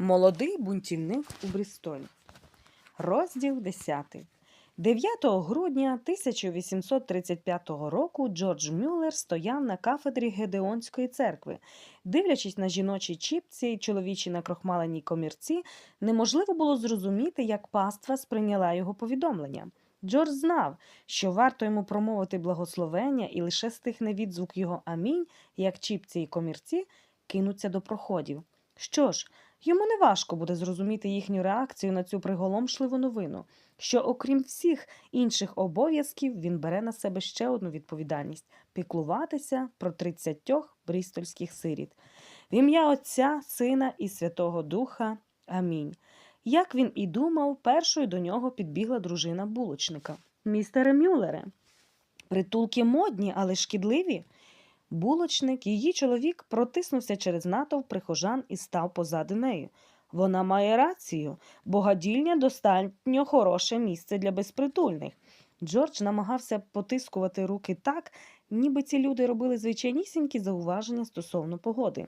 Молодий бунтівник у Брістолі. Розділ 10. 9 грудня 1835 року Джордж Мюллер стояв на кафедрі Гедеонської церкви. Дивлячись на жіночі чіпці й чоловічі накрохмаленій комірці, неможливо було зрозуміти, як паства сприйняла його повідомлення. Джордж знав, що варто йому промовити благословення, і лише стихне відзвук його амінь, як чіпці й комірці кинуться до проходів. Що ж, йому не важко буде зрозуміти їхню реакцію на цю приголомшливу новину, що, окрім всіх інших обов'язків, він бере на себе ще одну відповідальність піклуватися про тридцятьох брістольських сиріт. В ім'я Отця, Сина і Святого Духа. Амінь. Як він і думав, першою до нього підбігла дружина булочника. Містере Мюллере, притулки модні, але шкідливі. Булочник, її чоловік, протиснувся через натовп прихожан і став позади неї. Вона має рацію. Богадільня достатньо хороше місце для безпритульних. Джордж намагався потискувати руки так, ніби ці люди робили звичайнісінькі зауваження стосовно погоди.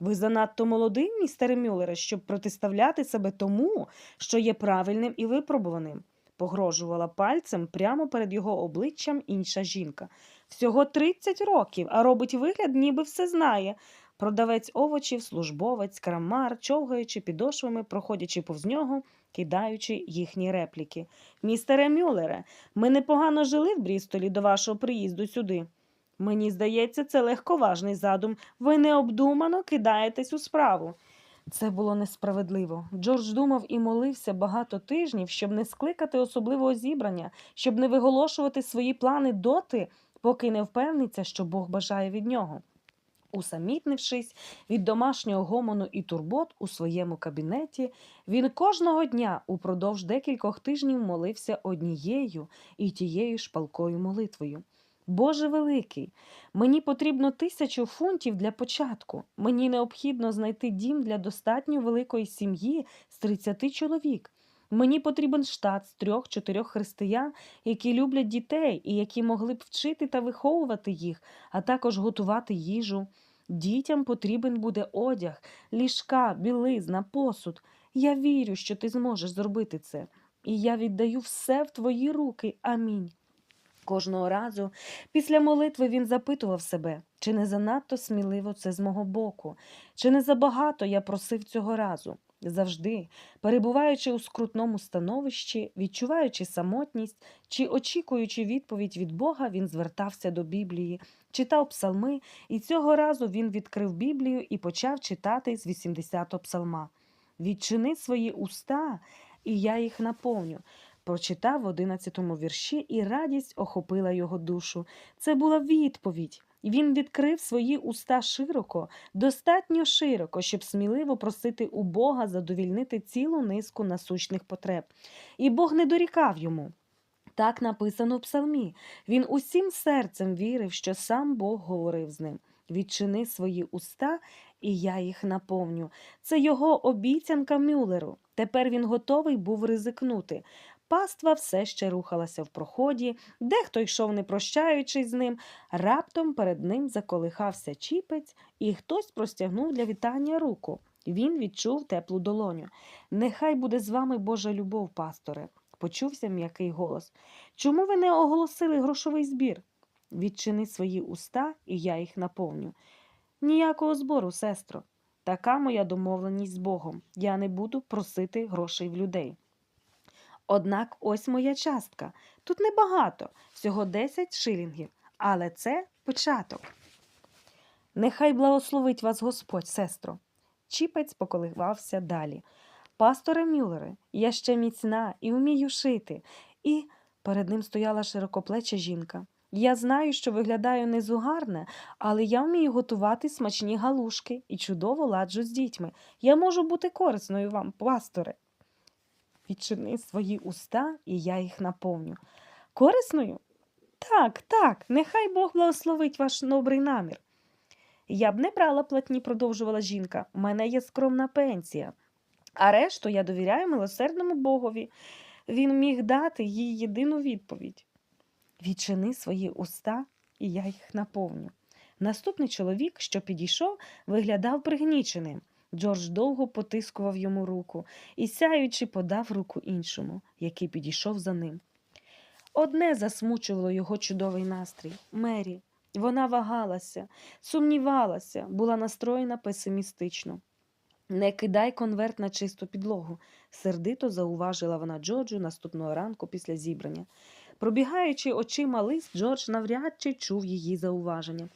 Ви занадто молодий, містере Мюллере, щоб протиставляти себе тому, що є правильним і випробуваним. Погрожувала пальцем прямо перед його обличчям інша жінка. Всього 30 років, а робить вигляд, ніби все знає. Продавець овочів, службовець, крамар, човгаючи підошвами, проходячи повз нього, кидаючи їхні репліки. Містере Мюллере, ми непогано жили в Брістолі до вашого приїзду сюди. Мені здається, це легковажний задум. Ви необдумано кидаєтесь у справу. Це було несправедливо. Джордж думав і молився багато тижнів, щоб не скликати особливого зібрання, щоб не виголошувати свої плани доти, поки не впевниться, що Бог бажає від нього. Усамітнившись від домашнього гомону і турбот у своєму кабінеті, він кожного дня упродовж декількох тижнів молився однією і тією ж палкою молитвою. Боже великий, мені потрібно тисячу фунтів для початку. Мені необхідно знайти дім для достатньо великої сім'ї з 30 чоловік. Мені потрібен штат з трьох-чотирьох християн, які люблять дітей і які могли б вчити та виховувати їх, а також готувати їжу. Дітям потрібен буде одяг, ліжка, білизна, посуд. Я вірю, що ти зможеш зробити це. І я віддаю все в твої руки. Амінь. Кожного разу після молитви він запитував себе, чи не занадто сміливо це з мого боку, чи не забагато я просив цього разу. Завжди, перебуваючи у скрутному становищі, відчуваючи самотність чи очікуючи відповідь від Бога, він звертався до Біблії, читав псалми, і цього разу він відкрив Біблію і почав читати з 80-го псалма. Відчини свої уста, і я їх наповню. Прочитав в одинадцятому вірші, і радість охопила його душу. Це була відповідь. Він відкрив свої уста широко, достатньо широко, щоб сміливо просити у Бога задовільнити цілу низку насущних потреб. І Бог не дорікав йому. Так написано в псалмі. Він усім серцем вірив, що сам Бог говорив з ним. Відчини свої уста, і я їх наповню. Це його обіцянка Мюллеру. Тепер він готовий був ризикнути. Паства все ще рухалася в проході, дехто йшов, не прощаючись з ним. Раптом перед ним заколихався чіпець, і хтось простягнув для вітання руку. Він відчув теплу долоню. Нехай буде з вами Божа любов, пасторе, почувся м'який голос. Чому ви не оголосили грошовий збір? Відчини свої уста, і я їх наповню. Ніякого збору, сестро. Така моя домовленість з Богом. Я не буду просити грошей в людей. Однак ось моя частка. Тут небагато, всього 10 шилінгів, але це початок. Нехай благословить вас Господь, сестро. Чіпець поколивався далі. Пасторе Мюллере, я ще міцна і вмію шити. І перед ним стояла широкоплеча жінка. Я знаю, що виглядаю незугарне, але я вмію готувати смачні галушки і чудово ладжу з дітьми. Я можу бути корисною вам, пасторе. Відчини свої уста, і я їх наповню. Корисною? Так, так, нехай Бог благословить ваш добрий намір. Я б не брала платні, продовжувала жінка. У мене є скромна пенсія. А решту я довіряю милосердному Богові. Він міг дати їй єдину відповідь. Відчини свої уста, і я їх наповню. Наступний чоловік, що підійшов, виглядав пригніченим. Джордж довго потискував йому руку і, сяючи, подав руку іншому, який підійшов за ним. Одне засмучувало його чудовий настрій Мері. Вона вагалася, сумнівалася, була настроєна песимістично. Не кидай конверт на чисту підлогу, сердито зауважила вона Джорджу наступного ранку після зібрання. Пробігаючи очима лист, Джордж навряд чи чув її зауваження.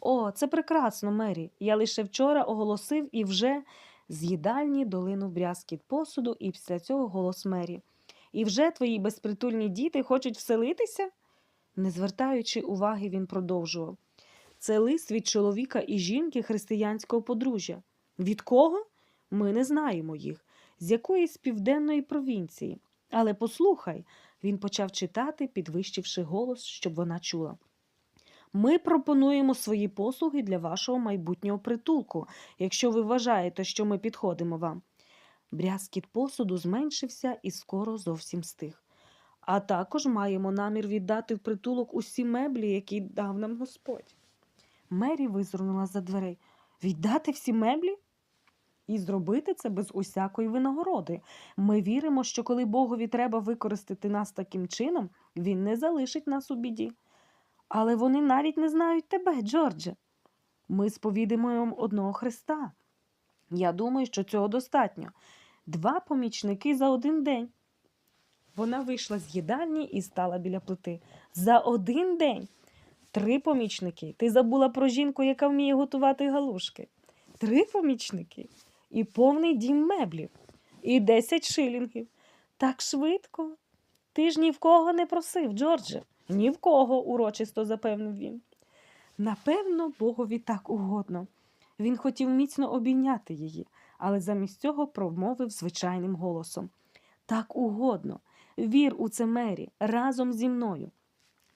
О, це прекрасно, Мері. Я лише вчора оголосив і вже з їдальні долинув брязкіт посуду, і після цього голос Мері. І вже твої безпритульні діти хочуть вселитися? Не звертаючи уваги, він продовжував. Це лист від чоловіка і жінки християнського подружжя. Від кого? Ми не знаємо їх, з якоїсь південної провінції. Але послухай, він почав читати, підвищивши голос, щоб вона чула. Ми пропонуємо свої послуги для вашого майбутнього притулку, якщо ви вважаєте, що ми підходимо вам. Брязкіт посуду зменшився і скоро зовсім стих. А також маємо намір віддати в притулок усі меблі, які дав нам Господь. Мері визирнула за дверей. Віддати всі меблі? І зробити це без усякої винагороди. Ми віримо, що коли Богові треба використати нас таким чином, він не залишить нас у біді. Але вони навіть не знають тебе, Джордже. Ми сповідуємо одного Христа. Я думаю, що цього достатньо. Два помічники за один день. Вона вийшла з їдальні і стала біля плити. За один день. Три помічники. Ти забула про жінку, яка вміє готувати галушки. Три помічники і повний дім меблів, і десять шилінгів. Так швидко. Ти ж ні в кого не просив, Джордже. Ні в кого, урочисто запевнив він. Напевно, Богові так угодно. Він хотів міцно обійняти її, але замість цього промовив звичайним голосом. Так угодно. Вір у це Мері разом зі мною.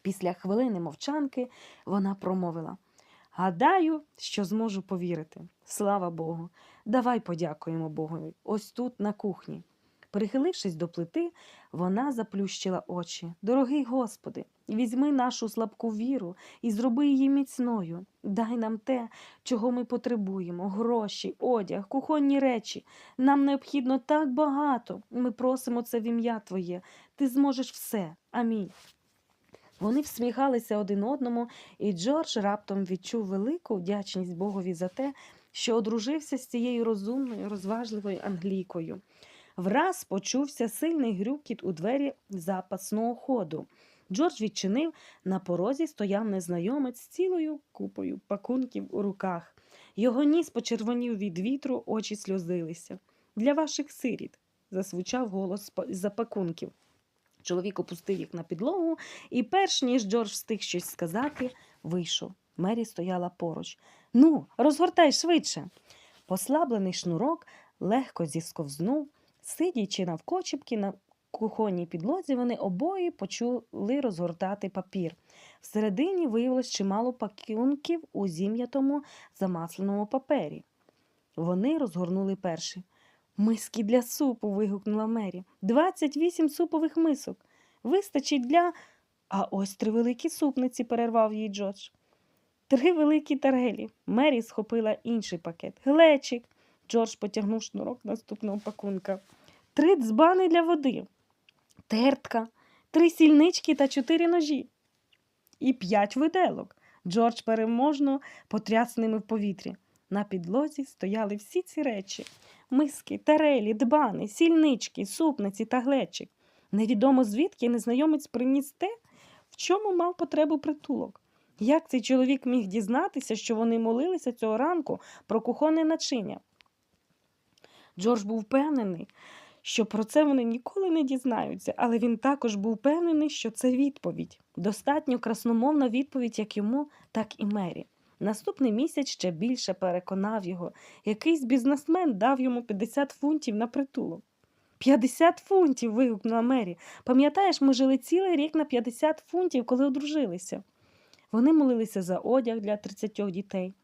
Після хвилини мовчанки вона промовила Гадаю, що зможу повірити. Слава Богу. Давай подякуємо Богові. Ось тут, на кухні. Прихилившись до плити, вона заплющила очі. Дорогий Господи, візьми нашу слабку віру і зроби її міцною. Дай нам те, чого ми потребуємо: гроші, одяг, кухонні речі. Нам необхідно так багато. Ми просимо це в ім'я Твоє. Ти зможеш все. Амінь. Вони всміхалися один одному, і Джордж раптом відчув велику вдячність Богові за те, що одружився з цією розумною, розважливою англійкою. Враз почувся сильний грюкіт у двері запасного ходу. Джордж відчинив, на порозі стояв незнайомець з цілою купою пакунків у руках. Його ніс почервонів від вітру, очі сльозилися. Для ваших сиріт, засвучав голос з-за пакунків. Чоловік опустив їх на підлогу, і, перш ніж Джордж встиг щось сказати, вийшов. Мері стояла поруч. Ну, розгортай швидше. Послаблений шнурок легко зісковзнув, сидячи навкочіпки на кухонній підлозі, вони обоє почули розгортати папір. Всередині виявилось чимало пакунків у зім'ятому замасленому папері. Вони розгорнули перший. Миски для супу. вигукнула Мері. Двадцять вісім супових мисок. Вистачить для. А ось три великі супниці, перервав її Джордж. Три великі тарелі. Мері схопила інший пакет. Глечик. Джордж потягнув шнурок наступного пакунка. Три дзбани для води, тертка, три сільнички та чотири ножі. І п'ять виделок. Джордж переможно потряс ними в повітрі. На підлозі стояли всі ці речі миски, тарелі, дбани, сільнички, супниці та глечик. Невідомо звідки незнайомець приніс те, в чому мав потребу притулок. Як цей чоловік міг дізнатися, що вони молилися цього ранку про кухонне начиння? Джордж був впевнений, що про це вони ніколи не дізнаються, але він також був впевнений, що це відповідь. Достатньо красномовна відповідь як йому, так і Мері. Наступний місяць ще більше переконав його. Якийсь бізнесмен дав йому 50 фунтів на притулок. 50 фунтів. вигукнула Мері. Пам'ятаєш, ми жили цілий рік на 50 фунтів, коли одружилися. Вони молилися за одяг для 30 дітей.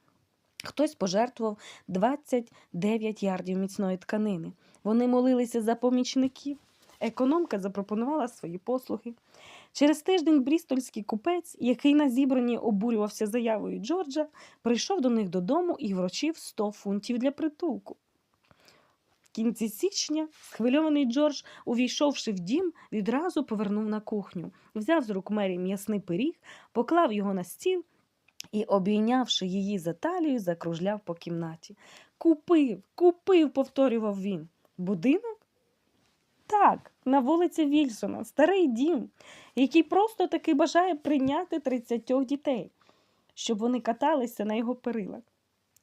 Хтось пожертвував 29 ярдів міцної тканини. Вони молилися за помічників. Економка запропонувала свої послуги. Через тиждень брістольський купець, який на зібранні обурювався заявою Джорджа, прийшов до них додому і вручив 100 фунтів для притулку. В кінці січня схвильований Джордж, увійшовши в дім, відразу повернув на кухню, взяв з рук Мері м'ясний пиріг, поклав його на стіл і, обійнявши її за талію, закружляв по кімнаті. Купив, купив, повторював він. Будинок? Так, на вулиці Вільсона, старий дім, який просто таки бажає прийняти 30 дітей, щоб вони каталися на його перилах.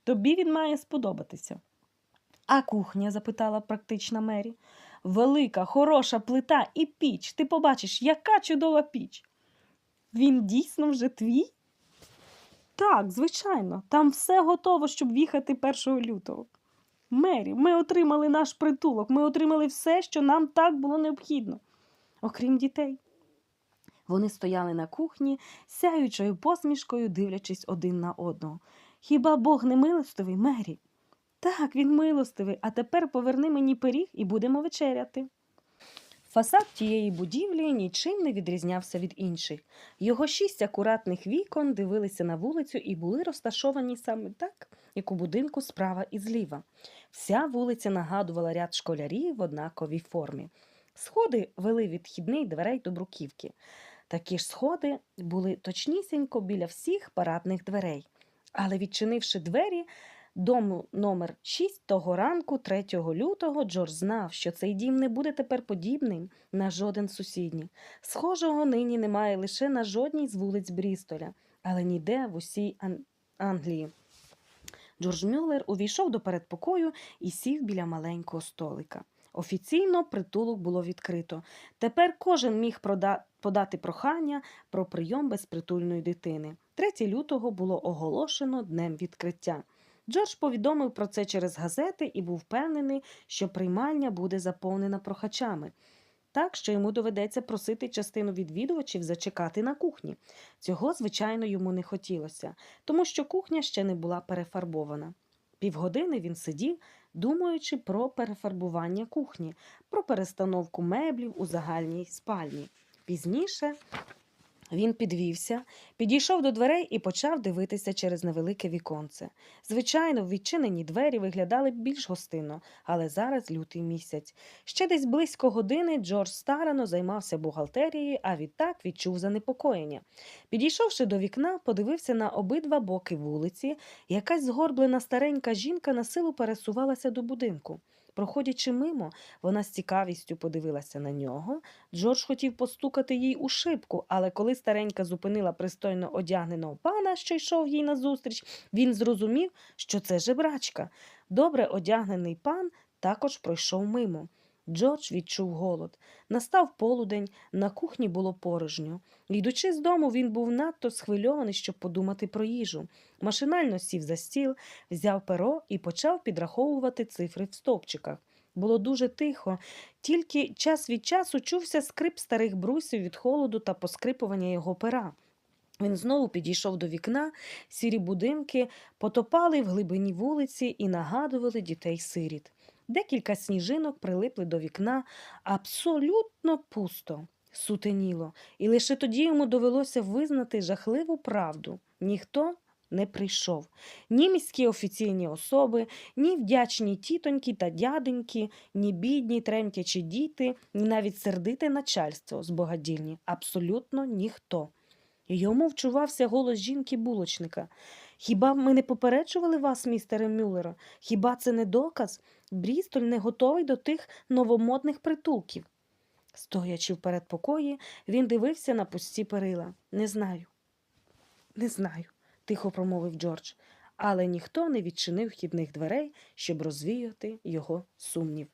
Тобі він має сподобатися. А кухня? запитала практична Мері. Велика, хороша плита і піч. Ти побачиш, яка чудова піч. Він дійсно вже твій? Так, звичайно, там все готово, щоб в'їхати 1 лютого. Мері, ми отримали наш притулок, ми отримали все, що нам так було необхідно, окрім дітей. Вони стояли на кухні, сяючою посмішкою, дивлячись один на одного. Хіба Бог не милостивий, Мері? Так, він милостивий, а тепер поверни мені пиріг і будемо вечеряти. Фасад тієї будівлі нічим не відрізнявся від інших. Його шість акуратних вікон дивилися на вулицю і були розташовані саме так, як у будинку справа і зліва. Вся вулиця нагадувала ряд школярів в однаковій формі. Сходи вели від вхідних дверей до бруківки. Такі ж сходи були точнісінько біля всіх парадних дверей. Але відчинивши двері, дому номер 6 того ранку, 3 лютого, Джордж знав, що цей дім не буде тепер подібним на жоден сусідній. Схожого нині немає лише на жодній з вулиць Брістоля, але ніде в усій Ан- Англії. Джордж Мюллер увійшов до передпокою і сів біля маленького столика. Офіційно притулок було відкрито. Тепер кожен міг прода- подати прохання про прийом безпритульної дитини. 3 лютого було оголошено днем відкриття. Джордж повідомив про це через газети і був впевнений, що приймальня буде заповнена прохачами. Так, що йому доведеться просити частину відвідувачів зачекати на кухні. Цього, звичайно, йому не хотілося, тому що кухня ще не була перефарбована. Півгодини він сидів, думаючи про перефарбування кухні, про перестановку меблів у загальній спальні. Пізніше він підвівся, підійшов до дверей і почав дивитися через невелике віконце. Звичайно, відчинені двері виглядали більш гостинно, але зараз лютий місяць. Ще десь близько години Джордж старано займався бухгалтерією, а відтак відчув занепокоєння. Підійшовши до вікна, подивився на обидва боки вулиці. Якась згорблена старенька жінка на силу пересувалася до будинку. Проходячи мимо, вона з цікавістю подивилася на нього. Джордж хотів постукати їй у шибку, але коли старенька зупинила пристойно одягненого пана, що йшов їй назустріч, він зрозумів, що це жебрачка. Добре одягнений пан також пройшов мимо. Джордж відчув голод. Настав полудень, на кухні було порожньо. Йдучи з дому, він був надто схвильований, щоб подумати про їжу. Машинально сів за стіл, взяв перо і почав підраховувати цифри в стовпчиках. Було дуже тихо, тільки час від часу чувся скрип старих брусів від холоду та поскрипування його пера. Він знову підійшов до вікна, сірі будинки потопали в глибині вулиці і нагадували дітей сиріт. Декілька сніжинок прилипли до вікна абсолютно пусто, сутеніло, і лише тоді йому довелося визнати жахливу правду. Ніхто не прийшов. Ні міські офіційні особи, ні вдячні тітоньки та дяденьки, ні бідні тремтячі діти, ні навіть сердите начальство з богадільні. Абсолютно ніхто. Йому вчувався голос жінки-булочника. Хіба ми не попереджували вас, містере Мюллера? Хіба це не доказ? Брістоль не готовий до тих новомодних притулків. Стоячи в передпокої, він дивився на пусті перила. Не знаю. Не знаю, тихо промовив Джордж, але ніхто не відчинив вхідних дверей, щоб розвіяти його сумнів.